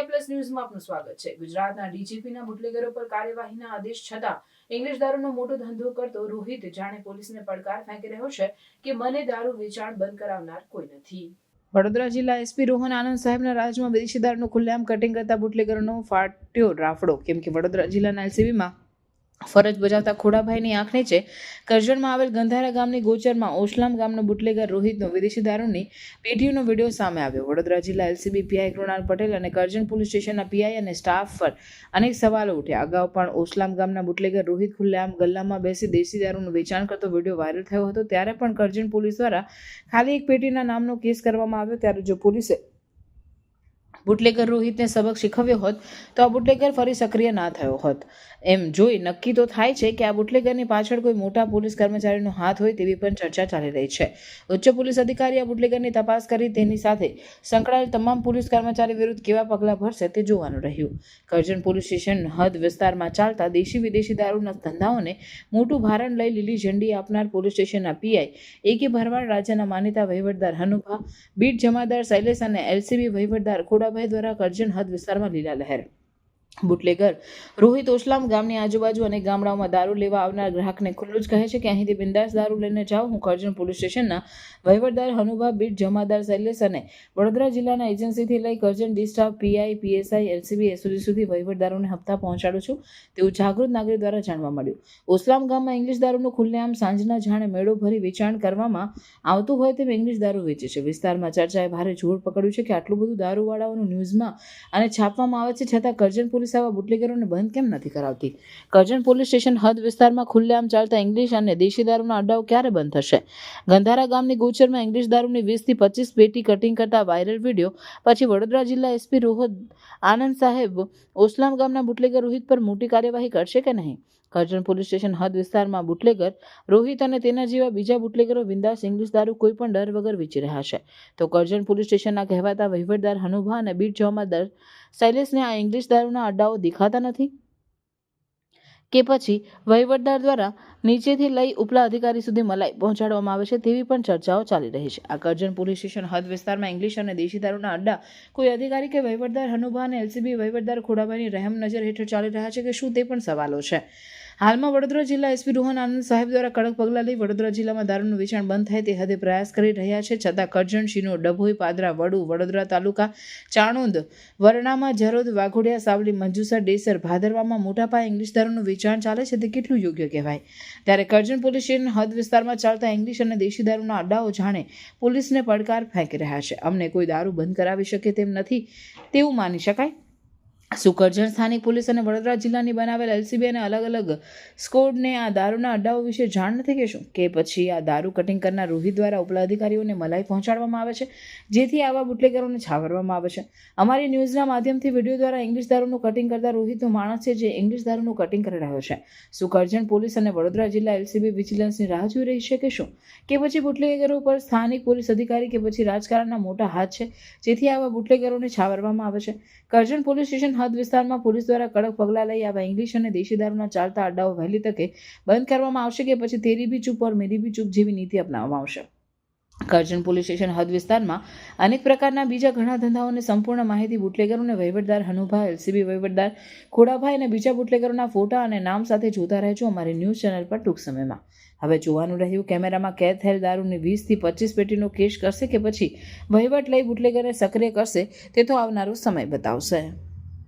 India plus ન્યૂઝમાં આપનું સ્વાગત છે. ગુજરાતના ડીજીપીના બુટલેગરો પર કાર્યવાહીના આદેશ છતાં ઇંગ્લિશ દારૂનો મોટો ધંધો કરતો રોહિત જાણે પોલીસને પડકાર ફેંકી રહ્યો છે કે મને દારૂ વેચાણ બંધ કરાવનાર કોઈ નથી. વડોદરા જિલ્લા એસપી રોહન આનંદ સાહેબના રાજમાં વિદેશી દારૂનું ખુલ્લેઆમ કટિંગ કરતા બુટલેગરોનો ફાટ્યો રાફડો. કેમ કે વડોદરા જિલ્લાના એલસીબીમાં ફરજ બજાવતા ખોડાભાઈની આંખ છે કરજણમાં આવેલ ગંધારા ગામની ગોચરમાં ઓસલામ ગામનો બુટલેગર રોહિતનો વિદેશી દારૂની પેટીઓનો વીડિયો સામે આવ્યો. વડોદરા જિલ્લા એલસીબી પીઆઈ કૃણાલ પટેલ અને કરજણ પોલીસ સ્ટેશનના પીઆઈ અને સ્ટાફ પર અનેક સવાલો ઉઠ્યા. અગાઉ પણ ઓસલામ ગામના બુટલેગર રોહિત ખુલ્લામ ગલ્લામાં બેસી દેશી દારૂનું વેચાણ કરતો વીડિયો વાયરલ થયો હતો. ત્યારે પણ કરજણ પોલીસ દ્વારા ખાલી એક પેટીના નામનો કેસ કરવામાં આવ્યો. ત્યારે જો પોલીસે બુટલેગર રોહિતને સબક શીખવ્યો હોત તો આ બુટલેગર ફરી સક્રિય ના થયો હોત. એમ જોઈ નક્કી તો થાય છે કે આ બુટલેગરની પાછળ કોઈ મોટા પોલીસ કર્મચારીનો હાથ હોય તેવી પણ ચર્ચા ચાલી રહી છે. ઉચ્ચ પોલીસ અધિકારી આ બુટલેગરની તપાસ કરી તેની સાથે સંકળાયેલ તમામ પોલીસ કર્મચારી વિરુદ્ધ કેવા પગલાં ભરશે તે જોવાનું રહ્યું. કરજણ પોલીસ સ્ટેશન હદ વિસ્તારમાં ચાલતા દેશી વિદેશી દારૂના ધંધાઓને મોટું ભારણ લઈ લીલી ઝંડી આપનાર પોલીસ સ્ટેશનના પીઆઈ એકે ભરવાડ રાજ્યના માનીતા વહીવટદાર હનુભા, બીટ જમાદાર શૈલેષ અને એલસીબી વહીવટદાર ખોડાભાઈ દ્વારા કરજણ હદ વિસ્તારમાં લીલા લહેર બુટલેગર. રોહિત ઓસલામ ગામની આજુબાજુ અને ગામડાઓમાં દારૂ લેવા આવનાર ગ્રાહકને ખુલ્લું જ કહે છે કે અહીંથી બિંદાસ દારૂ લઈને જાઓ, હું કરજણ પોલીસ સ્ટેશનના વહીવટદાર હનુભા બીટ, જમાદાર શૈલેષ અને વડોદરા જિલ્લાના એજન્સીથી લઈ કરજણ ડિસ્ટાફ પીઆઈ, પીએસઆઈ, એલસીબી, એસઓજી સુધી વહીવટદારોને હપ્તા પહોંચાડું છું. તેવું જાગૃત નાગરિક દ્વારા જાણવા મળ્યું. ઓસલામ ગામમાં ઇંગ્લિશ દારૂનું ખુલ્લેઆમ સાંજના જાણે મેળો ભરી વેચાણ કરવામાં આવતું હોય તેમ ઇંગ્લિશ દારૂ વેચે છે. વિસ્તારમાં ચર્ચાએ ભારે જોર પકડ્યું છે કે આટલું બધું દારૂવાળાઓનું ન્યૂઝમાં અને છાપવામાં આવે છે, છતાં કરજણ પોલીસ આવા બુટલેગરોને બંધ કેમ નથી કરાવતી? કરજણ પોલીસ સ્ટેશન હદ વિસ્તારમાં ખુલ્લેઆમ ચાલતા ઇંગ્લિશ અને દેશી દારૂના અડ્ડાઓ ક્યારે બંધ થશે? ગંધારા ગામની ગોચરમાં ઇંગ્લિશ દારૂની વીસથી પચીસ પેટી કટિંગ કરતા વાયરલ વીડિયો, પછી વડોદરા જિલ્લા એસપી રોહત આનંદ સાહેબ ઓસલામ ગામના બુટલેગર રોહિત પર મોટી કાર્યવાહી કરશે કે નહીં? કરજણ પોલીસ સ્ટેશન હદ વિસ્તારમાં બુટલેગર રોહિત અને તેના જેવા બીજા બુટલેગરો બિંદાસ ઇંગ્લિશ દારૂ કોઈ પણ ડર વગર વેચી રહ્યા છે. તો કરજણ પોલીસ સ્ટેશનના કહેવાતા વહીવટદાર હનુભા અને બીટ જમાદાર શૈલેષને આ ઇંગ્લિશ દારૂના અડ્ડાઓ દેખાતા નથી? કે પછી વહીવટદાર દ્વારા નીચેથી લઈ ઉપલા અધિકારી સુધી મલાઈ પહોંચાડવામાં આવે છે તેવી પણ ચર્ચાઓ ચાલી રહી છે. આ કરજણ પોલીસ સ્ટેશન હદ વિસ્તારમાં ઇંગ્લિશ અને દેશી દારૂના અડ્ડા કોઈ અધિકારી કે વહીવટદાર હનુભા અને એલસીબી વહીવટદાર ખોડાભાઈની રહેમ નજર હેઠળ ચાલી રહ્યા છે કે શું તે પણ સવાલો છે? હાલમાં વડોદરા જિલ્લા એસપી રોહન આનંદ સાહેબ દ્વારા કડક પગલાં લઈ વડોદરા જિલ્લામાં દારૂનું વેચાણ બંધ થાય તે હદે પ્રયાસ કરી રહ્યા છે, છતાં કરજણ, શિનો, ડભોઈ, પાદરા, વડુ, વડોદરા તાલુકા, ચાણોદ, વરણામાં જરોદ, વાઘોડિયા, સાવલી મંજુસર ડેસર, ભાદરવામાં મોટા પાયે ઇંગ્લિશ દારૂનું વેચાણ ચાલે છે તે કેટલું યોગ્ય કહેવાય? ત્યારે કરજણ પોલીસ હદ વિસ્તારમાં ચાલતા ઇંગ્લિશ અને દેશી દારૂના અડ્ડાઓ જાણે પોલીસને પડકાર ફેંકી રહ્યા છે. અમને કોઈ દારૂ બંધ કરાવી શકે તેમ નથી, તેવું માની શકાય? શું કરજણ સ્થાનિક પોલીસ અને વડોદરા જિલ્લાની બનાવેલ એલસીબી અને અલગ અલગ સ્કોડને આ દારૂના અડ્ડાઓ વિશે જાણ નથી કહેશું કે પછી આ દારૂ કટિંગ કરનાર રોહિત દ્વારા ઉપલા અધિકારીઓને મલાઈ પહોંચાડવામાં આવે છે, જેથી આવા બુટલેગરોને છાવરવામાં આવે છે. અમારી ન્યૂઝના માધ્યમથી વીડિયો દ્વારા ઇંગ્લિશ દારૂનું કટિંગ કરતા રોહિતનો માણસ છે જે ઇંગ્લિશ દારૂનું કટિંગ કરી રહ્યો છે. સુકરજણ પોલીસ અને વડોદરા જિલ્લા એલસીબી વિજિલન્સની રાહ જોઈ રહી છે કે શું? કે પછી બુટલેગરો પર સ્થાનિક પોલીસ અધિકારી કે પછી રાજકારણના મોટા હાથ છે, જેથી આવા બુટલેગરોને છાવરવામાં આવે છે. કરજણ પોલીસ સ્ટેશન હદ વિસ્તારમાં પોલીસ દ્વારા કડક પગલાં લઈ આવા ઇંગ્લિશ અને દેશી દારૂના ચાલતા અડ્ડાઓ વહેલી તકે બંધ કરવામાં આવશે કે પછી તેરી બી ચૂપ ઓર મેરી બી ચૂપ જેવી નીતિ અપનાવવામાં આવશે. કરજણ પોલીસ સ્ટેશન હદ વિસ્તારમાં અનેક પ્રકારના બીજા ઘણા ધંધાઓને સંપૂર્ણ માહિતી બુટલેગરોને વહીવટદાર હનુભા, એલસીબી વહીવટદાર ખોડાભાઈ અને બીજા બુટલેગરોના ફોટા અને નામ સાથે જોતા રહેજો અમારી ન્યૂઝ ચેનલ પર ટૂંક સમયમાં. હવે જોવાનું રહ્યું કેમેરામાં કેદ થયેલ દારૂની વીસથી પચીસ પેટીનો કેસ કરશે કે પછી વહીવટ લઈ બુટલેગરને સક્રિય કરશે તે તો આવનારો સમય બતાવશે.